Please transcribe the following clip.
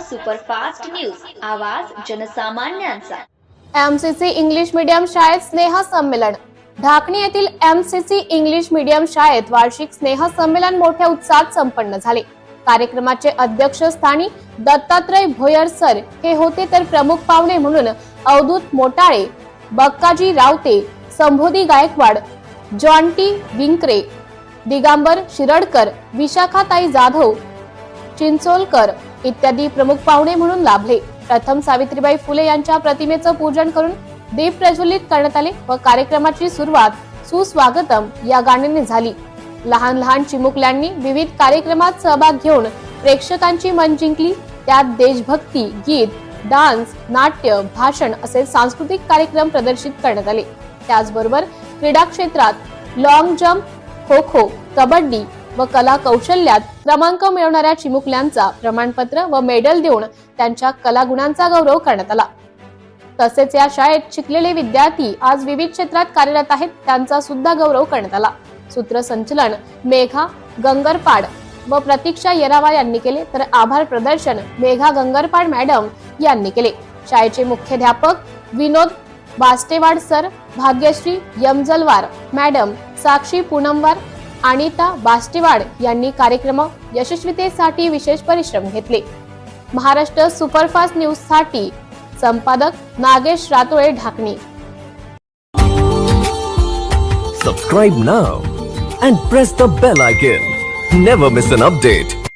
Superfast news. आवाज जनसामान्यांचा. MCC English medium शाळेत स्नेह संमेलन. ढाकणी येथील एमसीसी इंग्लिश मीडियम शाळेत वार्षिक स्नेह संमेलन मोठ्या उत्साहात संपन्न झाले. कार्यक्रमाचे अध्यक्षस्थानी दत्तात्रय भोयर सर हे होते तर प्रमुख पाहुणे म्हणून अवधूत मोटाळे बक्काजी रावते संबोधी गायकवाड जॉन्टी विंकरे दिगांबर शिरडकर विशाखाताई जाधव चिंचोलकर इत्यादी प्रमुख पाहुणे म्हणून लाभले. प्रथम सावित्रीबाई फुले यांच्या प्रतिमेचं पूजन करून दीप प्रज्वलित करण्यात आले व कार्यक्रमाची सुरुवात सुस्वागतम या गाण्याने झाली. लहान लहान चिमुकल्यांनी विविध कार्यक्रमात सहभाग घेऊन प्रेक्षकांची मन जिंकली. त्यात देशभक्ती गीत डान्स नाट्य भाषण असे सांस्कृतिक कार्यक्रम प्रदर्शित करण्यात आले. त्याचबरोबर क्रीडा क्षेत्रात लॉंग जम्प खो खो कबड्डी व कला कौशल्यात क्रमांक मिळवणाऱ्या चिमुकल्यांचा प्रमाणपत्र व मेडल देऊन त्यांच्या कलागुणांचा गौरव करण्यात आला. तसेच या शाळेत शिकलेले विद्यार्थी आज विविध क्षेत्रात कार्यरत आहेत त्यांचा सुद्धा गौरव करण्यात आला. सूत्रसंचलन मेघा गंगरपाड व प्रतीक्षा येरावार यांनी केले तर आभार प्रदर्शन मेघा गंगरपाड मॅडम यांनी केले. शाळेचे मुख्याध्यापक विनोद बास्टेवाड सर भाग्यश्री यमजलवार मॅडम साक्षी पूनमवार अनिता बास्टेवाड यांनी कार्यक्रम यशस्वीतेसाठी विशेष परिश्रम घेतले. महाराष्ट्र सुपरफास्ट न्यूजसाठी संपादक Nagesh Ratole Dhakani. Subscribe now and press the bell icon never miss an update